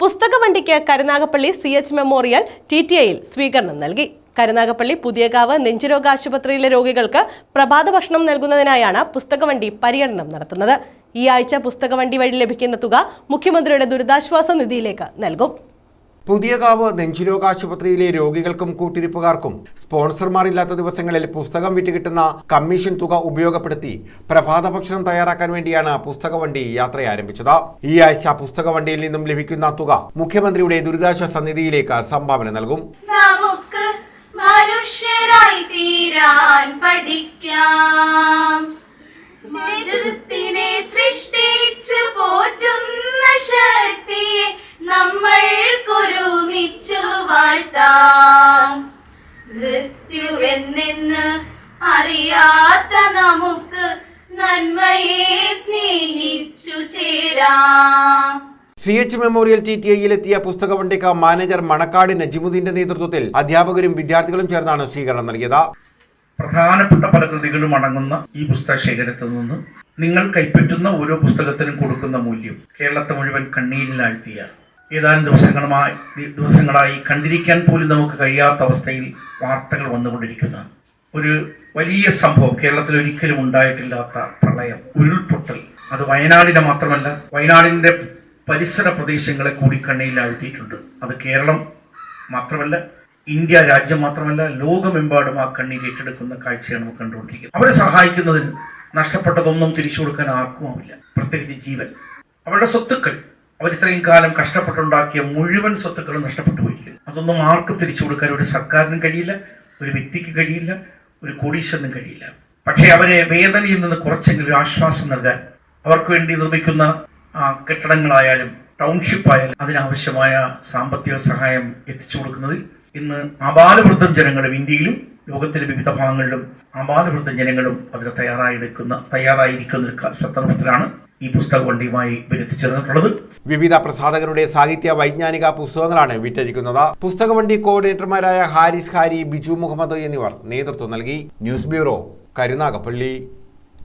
പുസ്തകവണ്ടിക്ക് Karunagappally C H memorial T T ഐയിൽ സ്വീകരണം നൽകി. കരുനാഗപ്പള്ളി പുതിയകാവ് നെഞ്ചുരോഗ ആശുപത്രിയിലെ രോഗികൾക്ക് പ്രഭാത ഭക്ഷണം നൽകുന്നതിനായാണ് പുസ്തകവണ്ടി പര്യടനം നടത്തുന്നത്. ഈ ആഴ്ച പുസ്തകവണ്ടി വഴി ലഭിക്കുന്ന തുക മുഖ്യമന്ത്രിയുടെ ദുരിതാശ്വാസ നിധിയിലേക്ക് നൽകും. പുതിയകാവ് നെഞ്ചുരോഗാശുപത്രിയിലെ രോഗികൾക്കും കൂട്ടിരിപ്പുകാർക്കും സ്പോൺസർമാരില്ലാത്ത ദിവസങ്ങളിൽ പുസ്തകം വിറ്റ് കിട്ടുന്ന കമ്മീഷൻ തുക ഉപയോഗപ്പെടുത്തി പ്രഭാത ഭക്ഷണം തയ്യാറാക്കാൻ വേണ്ടിയാണ് പുസ്തകവണ്ടി യാത്ര ആരംഭിച്ചത്. ഈ ആഴ്ച പുസ്തകവണ്ടിയിൽ നിന്നും ലഭിക്കുന്ന തുക മുഖ്യമന്ത്രിയുടെ ദുരിതാശ്വാസ നിധിയിലേക്ക് സംഭാവന നൽകും. മൃത്യുവെന്നെന്ന് അറിയാത്ത നമുക്ക് നന്മയെ സ്നേഹിച്ചു ചേരാം. C H memorial T T ഐയിലെത്തിയ പുസ്തകവണ്ടിക്ക് മാനേജർ മണക്കാട് നജിമുദ്ദീന്റെ നേതൃത്വത്തിൽ അധ്യാപകരും വിദ്യാർത്ഥികളും ചേർന്നാണ് സ്വീകരണം നൽകിയത്. പ്രധാനപ്പെട്ട പല കൃതികളും അടങ്ങുന്ന ഈ പുസ്തക ശേഖരത്തിൽ നിന്ന് നിങ്ങൾ കൈപ്പറ്റുന്ന ഓരോ പുസ്തകത്തിനും കൊടുക്കുന്ന മൂല്യം കേരളത്തെ മുഴുവൻ കണ്ണീരിലാഴ്ത്തിയ ഏതാനും ദിവസങ്ങളുമായി ദിവസങ്ങളായി കണ്ടിരിക്കാൻ പോലും നമുക്ക് കഴിയാത്ത അവസ്ഥയിൽ വാർത്തകൾ വന്നുകൊണ്ടിരിക്കുന്ന. ഒരു വലിയ സംഭവം കേരളത്തിൽ ഒരിക്കലും ഉണ്ടായിട്ടില്ലാത്ത പ്രളയം ഉരുൾപൊട്ടൽ. അത് വയനാടിനെ മാത്രമല്ല വയനാടിന്റെ പരിസര പ്രദേശങ്ങളെ കൂടി കണ്ണീരിലാഴ്ത്തിയിട്ടുണ്ട് അത് കേരളം മാത്രമല്ല ഇന്ത്യ രാജ്യം മാത്രമല്ല ലോകമെമ്പാടും ആ കണ്ണീർ ഏറ്റെടുക്കുന്ന കാഴ്ചയാണ് നമുക്ക് കണ്ടുകൊണ്ടിരിക്കുന്നത്. അവരെ സഹായിക്കുന്നതിന് നഷ്ടപ്പെട്ടതൊന്നും തിരിച്ചു കൊടുക്കാൻ ആർക്കും ആവില്ല. പ്രത്യേകിച്ച് ജീവൻ. അവരുടെ സ്വത്തുക്കൾ അവർ ഇത്രയും കാലം കഷ്ടപ്പെട്ടുണ്ടാക്കിയ മുഴുവൻ സ്വത്തുക്കളും നഷ്ടപ്പെട്ടു പോയിരിക്കുന്നു അതൊന്നും ആർക്കും തിരിച്ചു കൊടുക്കാൻ ഒരു സർക്കാരിനും കഴിയില്ല ഒരു വ്യക്തിക്ക് കഴിയില്ല ഒരു കോടീശ്വരനും കഴിയില്ല. പക്ഷേ അവരെ വേദനയിൽ നിന്ന് കുറച്ചെങ്കിലും ആശ്വാസം നൽകാൻ അവർക്ക് വേണ്ടി നിർമ്മിക്കുന്ന കെട്ടിടങ്ങളായാലും ടൗൺഷിപ്പ് ആയാലും അതിനാവശ്യമായ സാമ്പത്തിക സഹായം എത്തിച്ചു കൊടുക്കുന്നതിൽ ഇന്ന് അപാലവൃദ്ധം ജനങ്ങളും ഇന്ത്യയിലും ലോകത്തിലെ വിവിധ ഭാഗങ്ങളിലും അപാലവൃദ്ധം ജനങ്ങളും അതിന് തയ്യാറായെടുക്കുന്ന തയ്യാറായിരിക്കുന്ന ഒരു സന്ദർഭത്തിലാണ് ഈ പുസ്തക വണ്ടിയുമായി ഇവരെത്തിച്ചേർന്നിട്ടുള്ളത് വിവിധ പ്രസാധകരുടെ സാഹിത്യ വൈജ്ഞാനിക പുസ്തകങ്ങളാണ് വിറ്റഴിക്കുന്നത്. പുസ്തകവണ്ടി കോർഡിനേറ്റർമാരായ ഹാരിസ് ഹാരി ബിജു മുഹമ്മദ് എന്നിവർ നേതൃത്വം നൽകി. News bureau Karunagappally.